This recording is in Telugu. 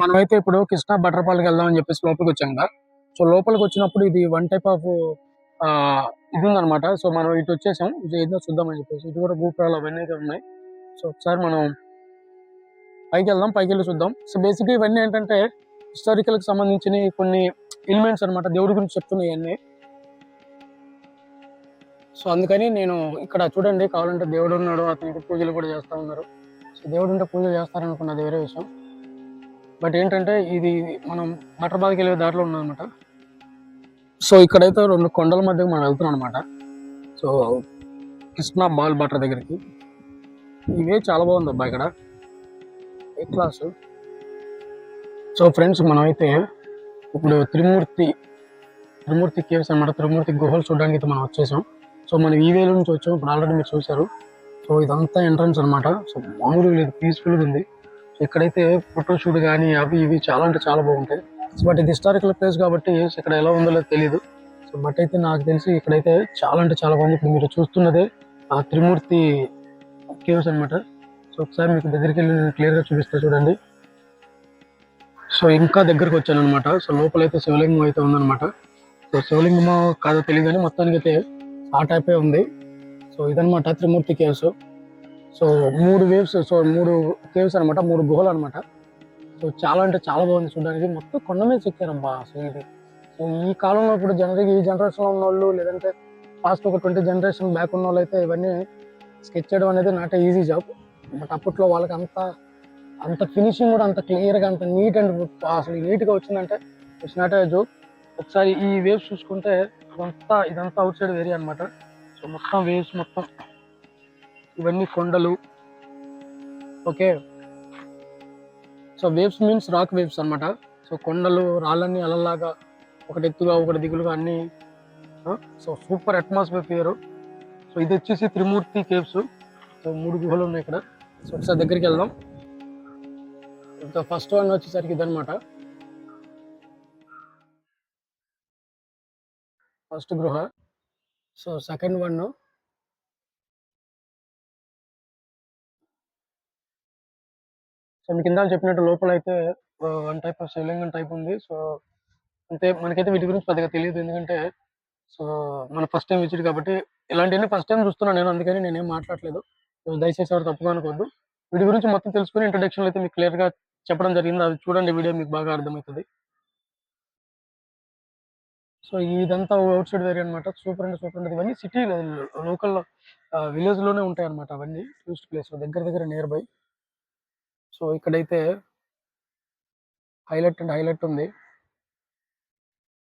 మనమైతే ఇప్పుడు కృష్ణా బటర్ వెళ్దామని వెళ్దాం అని చెప్పేసి లోపలికి వచ్చాం కదా. సో లోపలికి వచ్చినప్పుడు ఇది వన్ టైప్ ఆఫ్ ఇది ఉందన్నమాట. సో మనం ఇటు వచ్చేసాం. ఇది ఏదో చూద్దామని చెప్పేసి. ఇటు కూడా గోపురాలు అవన్నీ అయితే ఉన్నాయి. సో ఒకసారి మనం పైకి వెళ్దాం. పైకి వెళ్ళి చూద్దాం. సో బేసిక్గా ఇవన్నీ ఏంటంటే హిస్టారికల్కి సంబంధించిన కొన్ని ఎలిమెంట్స్ అన్నమాట. దేవుడి గురించి చెప్తున్నాయి అన్నీ సో అందుకని నేను ఇక్కడ చూడండి కావాలంటే దేవుడు ఉన్నాడు అతనికి పూజలు కూడా చేస్తా ఉన్నారు. సో దేవుడు ఉంటే పూజలు చేస్తారనుకున్నది వేరే విషయం. బట్ ఏంటంటే ఇది మనం మటర్బాద్కి వెళ్ళే దారిలో అనమాట సో ఇక్కడైతే రెండు కొండల మధ్య మనం వెళ్తున్నాం అనమాట సో కృష్ణా బాల్ బటర్ దగ్గరికి. ఇవే చాలా బాగుంది అబ్బా ఇక్కడ. ఏ క్లాస్ సో ఫ్రెండ్స్ మనమైతే ఇప్పుడు త్రిమూర్తి త్రిమూర్తి కేవ్స్ అన్నమాట. త్రిమూర్తి గుహలు చూడడానికి అయితే మనం వచ్చేసాం. సో మనం ఈ వేలు నుంచి వచ్చాం. ఇప్పుడు ఆల్రెడీ మీరు చూశారు. సో ఇదంతా ఎంట్రన్స్ అనమాట సో మామూలుగా లేదు పీస్ఫుల్గా ఉంది. ఇక్కడైతే ఫోటో షూట్ కానీ అవి ఇవి చాలా అంటే చాలా బాగుంటాయి. బట్ ఇది హిస్టారికల్ ప్లేస్ కాబట్టి ఇక్కడ ఎలా ఉందో తెలియదు సో బట్ అయితే నాకు తెలిసి ఇక్కడైతే చాలా అంటే చాలా బాగుంది. ఇప్పుడు మీరు చూస్తున్నదే ఆ త్రిమూర్తి కేవ్స్ అన్నమాట. సో ఒకసారి మీకు దగ్గరికి వెళ్ళి నేను క్లియర్గా చూపిస్తా చూడండి. సో ఇంకా దగ్గరకు వచ్చాను అనమాట సో లోపలైతే శివలింగం అయితే ఉందన్నమాట. సో శివలింగమో కాదో తెలియదు కానీ మొత్తానికి అయితే ఆ టైపే ఉంది. సో ఇదనమాట త్రిమూర్తి కేవ్స్ సో మూడు వేవ్స్ సో మూడు కేవ్స్ అనమాట మూడు గుహలు అనమాట సో చాలా అంటే చాలా బాగుంది చూడడానికి. మొత్తం కొండ మీద చెక్కారబ్బా అసలు ఇది. సో ఈ కాలంలో ఇప్పుడు జనరల్ ఈ జనరేషన్లో ఉన్న వాళ్ళు లేదంటే ఫాస్ట్ ఒక ట్వంటీ జనరేషన్ బ్యాక్ ఉన్న వాళ్ళు అయితే ఇవన్నీ స్కెచ్ చేయడం అనేది నాట్ ఈజీ జాబ్ బట్ అప్పట్లో వాళ్ళకి అంత అంత ఫినిషింగ్ కూడా అంత క్లియర్గా అంత నీట్ అండ్ అసలు నీట్గా వచ్చిందంటే ఇట్స్ నాట్ ఏ జోక్ ఒకసారి ఈ వేవ్స్ చూసుకుంటే ఇదంతా ఇదంతా అవుట్ సైడ్ ఏరియా అనమాట సో మొత్తం వేవ్స్ మొత్తం ఇవన్నీ కొండలు. Okay? So waves means rock waves అన్నమాట. సో కొండలు రాళ్ళన్నీ అలలాగా ఒకటి ఎత్తుగా ఒకటి దిగులుగా అన్ని so super atmosphere fear so ఇది వచ్చేసి త్రిమూర్తి కేవ్స్ సో మూడు గుహలు ఉన్నాయి ఇక్కడ. సో ఒకసారి దగ్గరికి వెళ్దాం. ఇంకా ఫస్ట్ వన్ వచ్చేసరికి ఇదనమాట ఫస్ట్ గృహ. సో సెకండ్ వన్ మీకు ఇందాక చెప్పినట్టు లోపల అయితే వన్ టైప్ ఆఫ్ శివలింగం టైప్ ఉంది. సో అంటే మనకైతే వీటి గురించి పెద్దగా తెలియదు. ఎందుకంటే సో మన ఫస్ట్ టైం విజిట్ కాబట్టి ఇలాంటివన్నీ ఫస్ట్ టైం చూస్తున్నాను నేను. అందుకని నేనేం మాట్లాడలేదు. దయచేసి ఎవరు తప్పుగా అనుకోవద్దు. వీటి గురించి మొత్తం తెలుసుకుని ఇంట్రొడక్షన్ అయితే మీకు క్లియర్గా చెప్పడం జరిగింది. అది చూడండి వీడియో మీకు బాగా అర్థమవుతుంది. సో ఇదంతా అవుట్ సైడ్ వేరే అనమాట సూపర్ అంటే సూపర్ ఉంటుంది. ఇవన్నీ సిటీ లోకల్ విలేజ్లోనే ఉంటాయి అనమాట అవన్నీ. టూరిస్ట్ ప్లేస్ దగ్గర దగ్గర నియర్ బై సో ఇక్కడైతే హైలైట్ అండ్ హైలైట్ ఉంది.